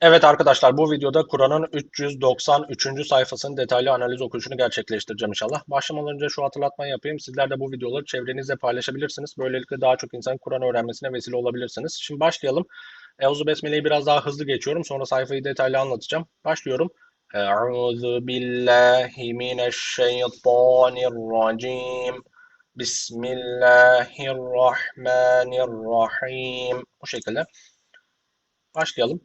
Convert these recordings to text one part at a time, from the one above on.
Evet arkadaşlar bu videoda Kur'an'ın 393. sayfasının detaylı analiz okuyuşunu gerçekleştireceğim inşallah. Başlamadan önce şu hatırlatmayı yapayım. Sizler de bu videoları çevrenizde paylaşabilirsiniz. Böylelikle daha çok insan Kur'an öğrenmesine vesile olabilirsiniz. Şimdi başlayalım. Euzu Besmele'yi biraz daha hızlı geçiyorum. Sonra sayfayı detaylı anlatacağım. Başlıyorum. Euzu billahi mineşşeytanirracim. Bismillahirrahmanirrahim. Bu şekilde. Başlayalım.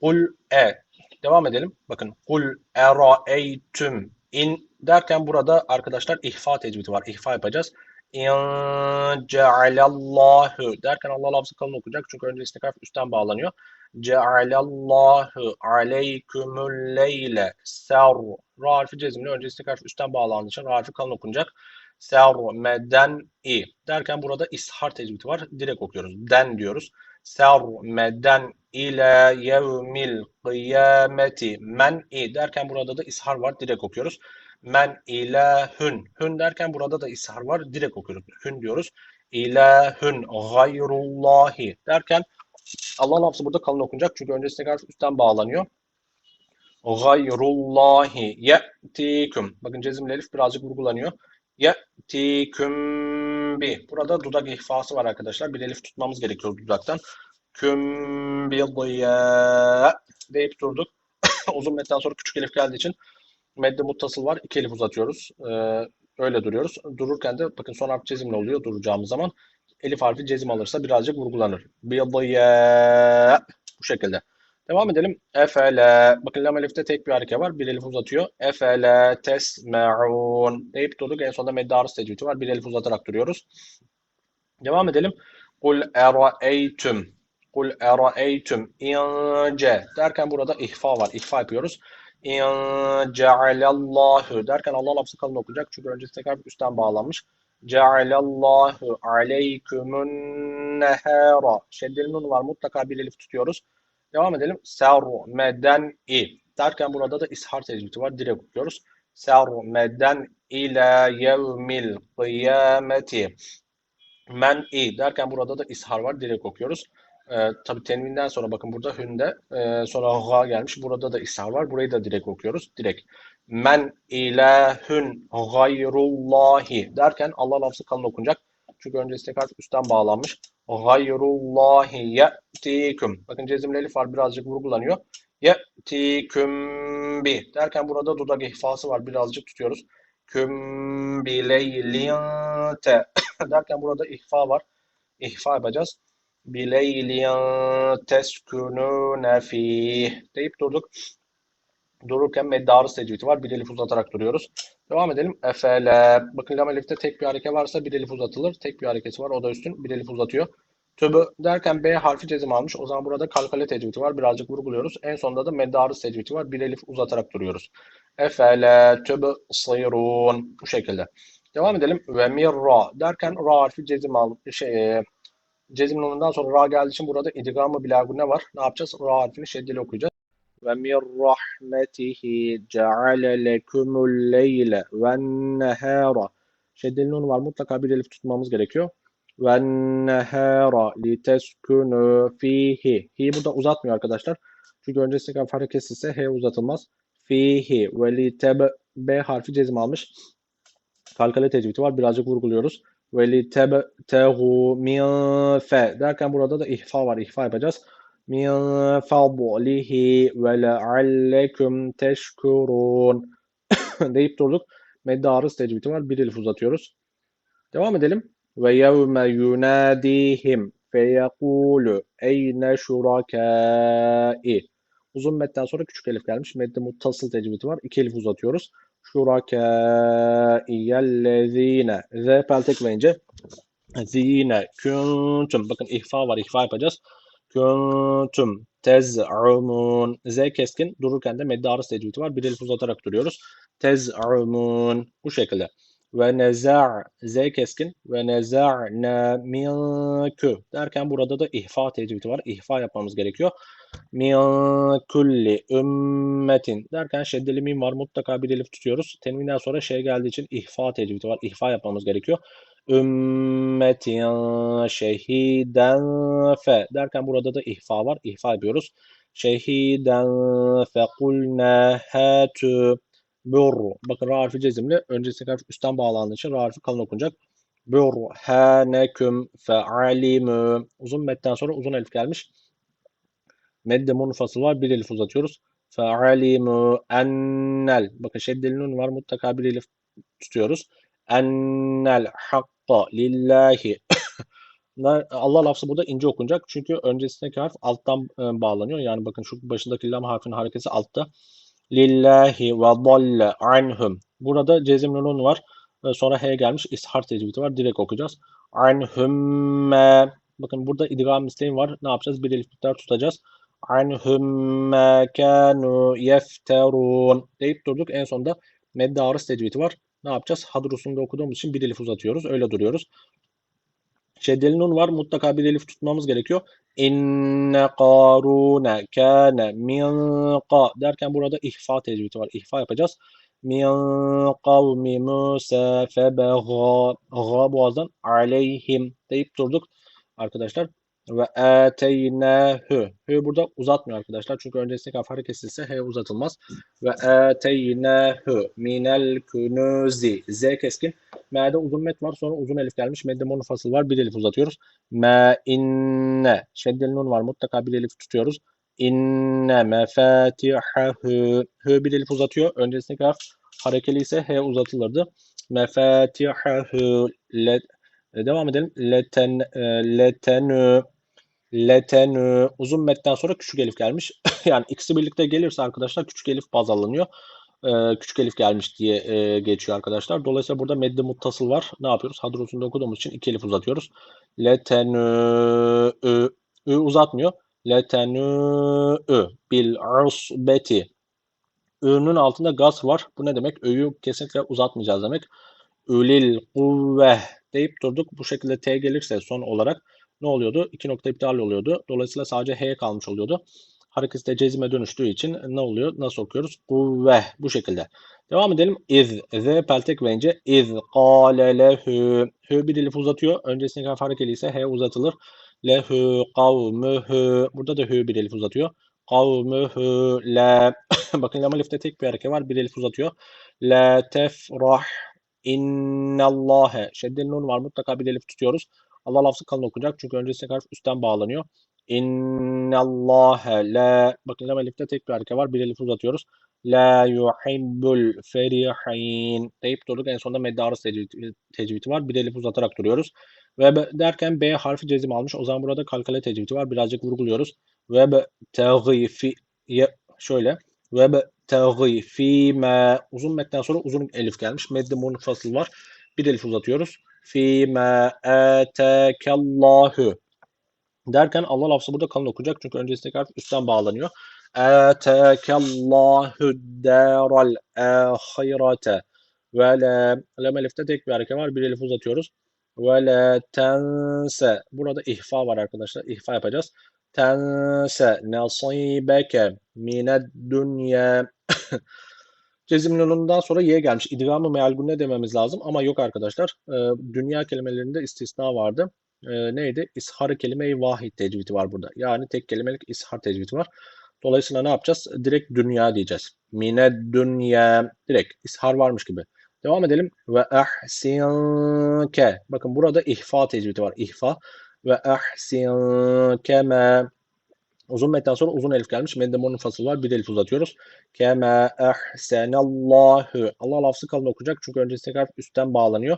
Kul e. Devam edelim. Bakın. Kul eraeytüm. İn derken burada arkadaşlar ihfa tecvidi var. İhfa yapacağız. İn cealallahu derken Allah lafzı kalın okuyacak. Çünkü önce istikaf üstten bağlanıyor. Cealallahu aleykümül leyle ser. Ra harfi cezimli. Önce istikaf üstten bağlandığı için ra kalın okunacak. Sermeden i derken burada ishar tecvidi var. Direkt okuyoruz. Den diyoruz. Sermeden ile yevmil kıyameti men i derken burada da ishar var. Direkt okuyoruz. Men ilahün. Hün derken burada da ishar var. Direkt okuyoruz. Hün diyoruz. İlahün gayrullahi derken Allah lafzı burada kalın okunacak. Çünkü öncesine karşı üstten bağlanıyor. Gayrullahi ye'tiküm. Bakın cezimli elif birazcık vurgulanıyor. Ye'tiküm bi. Burada dudak ihfası var arkadaşlar. Bir elif tutmamız gerekiyor dudaktan. Küm bidiya deyip durduk. Uzun metten sonra küçük elif geldiği için medde muttasıl var. İki elif uzatıyoruz. Ee, öyle duruyoruz. Dururken de bakın son harf cezimli oluyor duracağımız zaman. Elif harfi cezim alırsa birazcık vurgulanır. Bidiya bu şekilde. Devam edelim. Efele. Bakın lam elifte tek bir hareket var. Bir elif uzatıyor. Efele tesme'un deyip durduk. En sonunda medde arız tecvidi var. Bir elif uzatarak duruyoruz. Devam edelim. Kul eraeytüm. Kul eraeytüm ince derken burada ihfa var. İhfa yapıyoruz. İn cealallahu derken Allah lafzı kalın okuyacak. Çünkü öncesi tekrar üstten bağlanmış. Cealallahu aleykümün nehara. Şeddeli nun var. Mutlaka bir elif tutuyoruz. Devam edelim. Sermeden i. Derken burada da ishar tecvidi var. Direkt okuyoruz. Sermeden ila yevmil kıyameti. Men i derken burada da ishar var. Direkt okuyoruz. Ee, tabi tenvinden sonra bakın burada hünde e, sonra ga gelmiş. Burada da ishar var. Burayı da direkt okuyoruz. Direkt. Men ilahün gayrullahi derken Allah lafzı kalın okunacak. Çünkü önce istikrar üstten bağlanmış. Gayrullahi ye'tiküm. Bakın cezimli elif var. Birazcık vurgulanıyor. Ye'tiküm bi derken burada dudak ihfası var. Birazcık tutuyoruz. Küm bileylin te derken burada ihfa var. İhfa yapacağız. Bileylin teskününe fih deyip durduk. Dururken meddarı tecvidi var. Bir elif uzatarak duruyoruz. Devam edelim. Efele. Bakın lam elifte tek bir hareket varsa bir elif uzatılır. Tek bir hareketi var. O da üstün. Bir elif uzatıyor. Tübü derken B harfi cezim almış. O zaman burada kalkale tecvidi var. Birazcık vurguluyoruz. En sonunda da meddarı tecvidi var. Bir elif uzatarak duruyoruz. Efele tübü sıyırun. Bu şekilde. Devam edelim. Ve mirra derken ra harfi cezim al şey cezim nunundan sonra ra geldiği için burada idgamı bilagune var. Ne yapacağız? Ra harfini şeddeli okuyacağız. Rahmetihi ceale lekumul leyle ve nehara. Şeddeli nun var. Mutlaka bir elif tutmamız gerekiyor. Nehara liteskunu fihi. Hi burada uzatmıyor arkadaşlar. Çünkü öncesindeki harf hareketsiz ise H uzatılmaz. Fihi ve litebe B harfi cezim almış. Kalkale tecvidi var. Birazcık vurguluyoruz. Ve litebtehu min fe derken burada da ihfa var. İhfa yapacağız. Min fadlihi ve leallekum teşkurun deyip durduk. Medde arız tecvidi var. Bir elif uzatıyoruz. Devam edelim. Ve yevme yunadihim feyekulu eyne şurakâi. Uzun metten sonra küçük elif gelmiş. Medde muttasıl tecvidi var. İki elif uzatıyoruz. Şurakâiyellezîne. Z peltekleyince zine kuntum. Bakın ihfa var. İhfa yapacağız. Kuntum tez'umun. Z keskin. Dururken de medde arız tecvidi var. Bir elif uzatarak duruyoruz. Tez'umun. Bu şekilde. Ve neza' Z keskin. Ve neza'na minkü. Derken burada da ihfa tecvidi var. İhfa yapmamız gerekiyor. Min kulli ümmetin derken şeddeli mim var. Mutlaka bir elif tutuyoruz. Tenvinden sonra şey geldiği için ihfa tecvidi var. İhfa yapmamız gerekiyor. Ümmetin şehiden fe derken burada da ihfa var. İhfa yapıyoruz. şehiden fekulna hatu burru. Bakın ra harfi cezimli. Öncesi harf üstten bağlandığı için ra harfi kalın okunacak. Burhaneküm fealimü. Uzun metten sonra uzun elif gelmiş. Medde munfasıl var. Bir elif uzatıyoruz. Fealimü ennel. Bakın şeddeli nun var. Mutlaka bir elif tutuyoruz. Ennel hakka lillahi. Allah lafzı burada ince okunacak. Çünkü öncesindeki harf alttan e, bağlanıyor. Yani bakın şu başındaki lam harfinin hareketi altta. Lillahi ve dalle anhum. Burada cezimli nun var. E, sonra H gelmiş. İshar tecvidi var. Direkt okuyacağız. Anhumme. Bakın burada idgam isteğim var. Ne yapacağız? Bir elif miktar tutacağız. Anhumme kanu yefterun deyip durduk. En sonunda medde arız tecvidi var. Ne yapacağız? Hadrusunda okuduğumuz için bir elif uzatıyoruz. Öyle duruyoruz. Şeddeli nun var. Mutlaka bir elif tutmamız gerekiyor. İnne karune kâne min ka derken burada ihfa tecvidi var. İhfa yapacağız. Min kavmi Musa febegâ gâ boğazdan aleyhim deyip durduk arkadaşlar. Ve ateynâhü. Hü burada uzatmıyor arkadaşlar. Çünkü öncesindeki harf hareketliyse H uzatılmaz. Ve ateynâhü minel künuzi. Z keskin. M'de uzun met var. Sonra uzun elif gelmiş. Medde monofasıl var. Bir elif uzatıyoruz. Me inne. Şeddeli nun var. Mutlaka bir elif tutuyoruz. İnne mefatihahu. Hü bir elif uzatıyor. Öncesindeki harf harekeli ise H uzatılırdı. Mefatihahu. Le, devam edelim. Leten, e, letenü. Letenü. Uzun metten sonra küçük elif gelmiş. yani ikisi birlikte gelirse arkadaşlar küçük elif baz alınıyor e, küçük elif gelmiş diye e, geçiyor arkadaşlar. Dolayısıyla burada medde muttasıl var. Ne yapıyoruz? Hadrosunda okuduğumuz için iki elif uzatıyoruz. Letenü ü, ü uzatmıyor. Letenü ü bil usbeti. Ü'nün altında gaz var. Bu ne demek? Ö'yü kesinlikle uzatmayacağız demek. Ülil kuvve deyip durduk. Bu şekilde T gelirse son olarak ne oluyordu? İki nokta iptal oluyordu. Dolayısıyla sadece H kalmış oluyordu hareketi de cezime dönüştüğü için ne oluyor? Nasıl okuyoruz? Kuvve bu şekilde. Devam edelim. İz, z peltek verince iz kâle lehu. Hü bir elif uzatıyor. Öncesindeki harf harekeli ise h uzatılır. Lehu kavmuhu. Burada da hü bir elif uzatıyor. Kavmuhu la. Bakın lam elifte tek bir hareket var. Bir elif uzatıyor. La tefrah. İnnallâhe. Şeddeli nun var. Mutlaka bir elif tutuyoruz. Allah lafzı kalın okunacak. Çünkü öncesindeki harf üstten bağlanıyor. İnnallâhe la bakın lam elifte tek bir hareket var. Bir elif uzatıyoruz. La yuhibbul ferihin deyip durduk. En sonunda medde arız tecvidi var. Bir elif uzatarak duruyoruz. Ve derken B harfi cezim almış. O zaman burada kalkale tecvidi var. Birazcık vurguluyoruz. Ve teğifi şöyle ve teğifime uzun metten sonra uzun elif gelmiş. Medde munfasıl var. Bir elif uzatıyoruz. Fime etekallahu Derken Allah lafzı burada kalın okuyacak. Çünkü öncesindeki harf üstten bağlanıyor. Etekallahu daral ahirete ve la lem elifte tek bir hareket var. Bir elif uzatıyoruz. Ve la tense. Burada ihfa var arkadaşlar. İhfa yapacağız. Tense nasibeke mined dünya. Cezimlunundan sonra y gelmiş. İdgamı mealgun ne dememiz lazım ama yok arkadaşlar. E, dünya kelimelerinde istisna vardı e, neydi? İshar kelime-i vahid tecvidi var burada. Yani tek kelimelik ishar tecvidi var. Dolayısıyla ne yapacağız? Direkt dünya diyeceğiz. Mine dünya. Direkt ishar varmış gibi. Devam edelim. Ve ahsinke. Bakın burada ihfa tecvidi var. İhfa. Ve ahsinkeme. Uzun metten sonra uzun elif gelmiş. Mendemonun fasıl var. Bir elif uzatıyoruz. Keme ahsenallahu. Allah lafzı kalın okuyacak. Çünkü öncesindeki harf üstten bağlanıyor.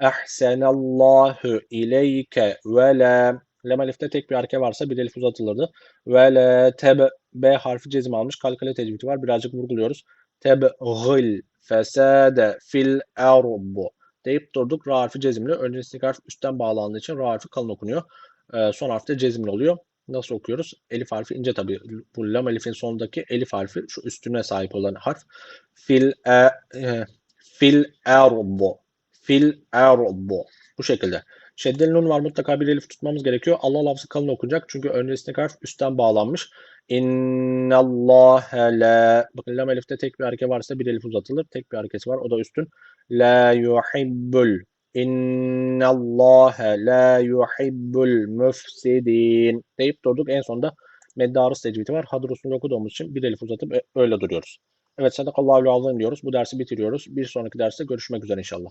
Ehsenallahu ileyke ve la Lem elifte tek bir hareke varsa bir elif uzatılırdı. Ve le teb B harfi cezim almış. Kalkale tecvidi var. Birazcık vurguluyoruz. Tebgil fesade fil erbu deyip durduk. Ra harfi cezimli. Öncesindeki harf üstten bağlandığı için ra harfi kalın okunuyor. Ee, son harfte cezimli oluyor. Nasıl okuyoruz? Elif harfi ince tabii. Bu lam elifin sonundaki elif harfi şu üstüne sahip olan harf. Fil e, e, fil erbu fil ardu. Bu şekilde. Şeddeli nun var mutlaka bir elif tutmamız gerekiyor. Allah lafzı kalın okunacak. Çünkü öncesindeki harf üstten bağlanmış. İnnallâhe la. Bakın lam elifte tek bir hareket varsa bir elif uzatılır. Tek bir hareketi var. O da üstün. La yuhibbul. İnnallâhe la yuhibbul müfsidin. Deyip durduk. En sonunda Medde arız tecvidi var. Hadrosunu okuduğumuz için bir elif uzatıp ö- öyle duruyoruz. Evet sadakallahu azim diyoruz. Bu dersi bitiriyoruz. Bir sonraki derste görüşmek üzere inşallah.